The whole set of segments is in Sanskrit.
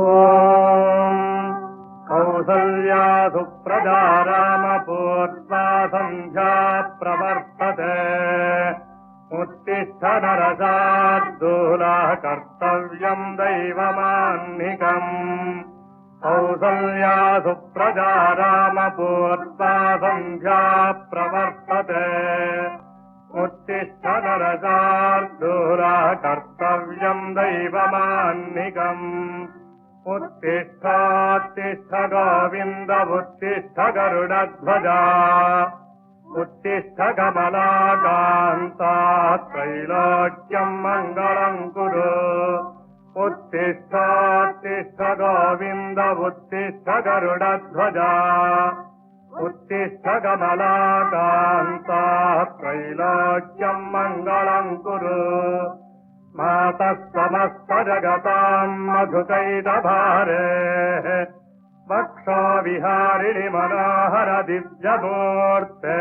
ॐ कौसल्या सुप्रजा रामपूर्वा सन्ध्या प्रवर्तते उत्तिष्ठ नरसार्दूलः कर्तव्यम् दैवमान्निकम् कौसल्या सुप्रजा रामपूर्वा सन्ध्या प्रवर्तते उत्तिष्ठ नरसार्दूलः कर्तव्यम् दैवमान्निकम् उत्तिष्ठोत्तिष्ठ गोविन्द उत्तिष्ठ गरुडध्वजा उत्तिष्ठ कमलाकान्ता त्रैलोक्यम् मङ्गलम् कुरु उत्तिष्ठोत्तिष्ठ गोविन्द उत्तिष्ठ गरुडध्वजा उत्तिष्ठ कमलाकान्ता त्रैलोक्यम् मङ्गलम् कुरु मातः समस्तजगताम् मधुकैटभारे वक्षो विहारिणि मनोहर दिव्यमूर्ते।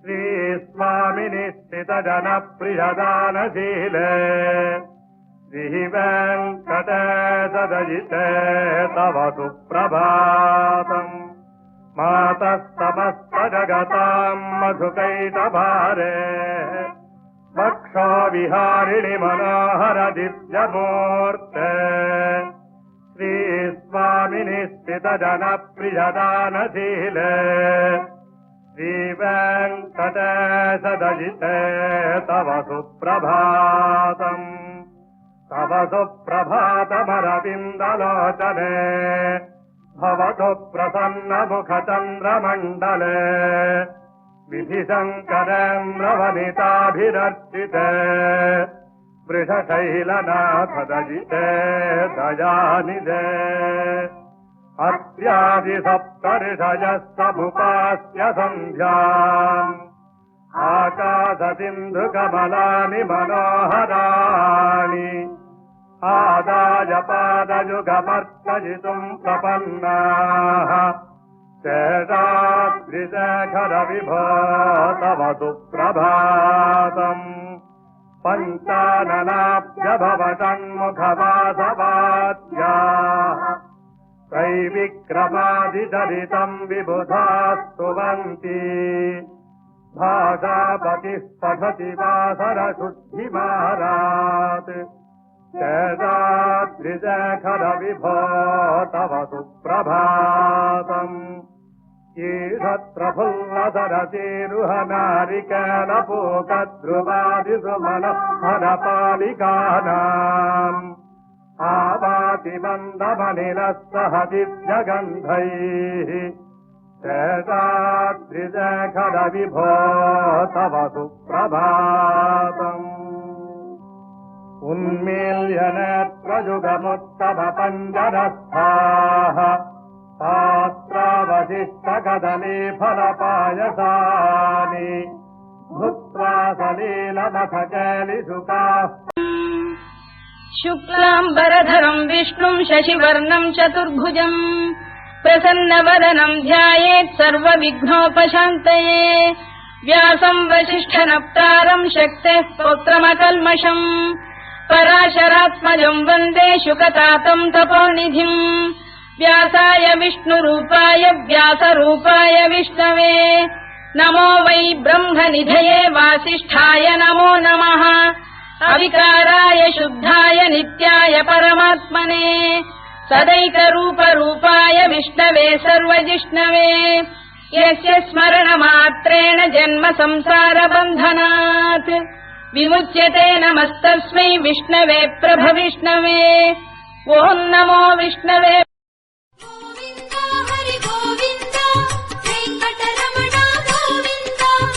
श्रीस्वामिनि स्थितजनप्रियदानशीले। श्रीवेङ्कटेशदयिते तव सुप्रभातम्। मातः समस्तजगताम् मधुकैटभारे वक्षो विहारिणि मनोहर दिव्यमूर्ते श्रीस्वामिनि स्थितजनप्रियदानशीले श्रीवेङ्कटेशदयिते तव सुप्रभातम् तव सुप्रभातमरविन्दलोचने भवतु प्रसन्नमुखचन्द्रमण्डले विधिशङ्करेन्द्रवनिताभिरर्चिते वृषशैलनाथदयिते दयानिदे अत्यादिसप्तऋषयः समुपास्य सन्ध्याम् आकाशसिन्धुकमलानि मनोहराणि। आदाय पादयुगमर्चयितुम् प्रपन्नाः विभो तव सुप्रभातम् पञ्चाननाभ्यभवषण्मुखवासवाद्याः त्रैविक्रमादिचरितम् विबुधा स्तुवन्ति भाषापतिः पठति वासरशुद्धिमारात्। शेषाद्रिशेखर विभो तव सुप्रभातम् ईषत्रफुल्लसरतीरुहनारिकेलपूकध्रुवादिसुमनः आवाति मन्दमनिलः सह दिव्यगन्धैः शेषाद्रिशेखर विभो तव सुप्रभातम् उन्मील्य नेत्रयुगमुत्तम पञ्जरस्थाः पात्रावशिष्टकदली फलपायसानि। भुक्त्वा सलीलमथकेलिषुकाः शुक्लाम्बरधरम् विष्णुम् शशिवर्णम् चतुर्भुजम् प्रसन्नवदनम् ध्यायेत् सर्वविघ्नोपशान्तये। व्यासम् वसिष्ठनप्तारम् शक्तेः स्तोत्रमकल्मषम्। पराशरात्मजम् वन्दे शुकतातम् तपोनिधिम् व्यासाय विष्णुरूपाय व्यासरूपाय विष्णवे। नमो वै ब्रह्मनिधये वासिष्ठाय नमो नमः। अविकाराय शुद्धाय नित्याय परमात्मने। सदैकरूपरूपाय विष्णवे सर्वजिष्णवे। यस्य स्मरणमात्रेण जन्म संसारबन्धनात् विमुच्यते नमस्तस्मै विष्णवे प्रभविष्णवे। ॐ नमो विष्णवे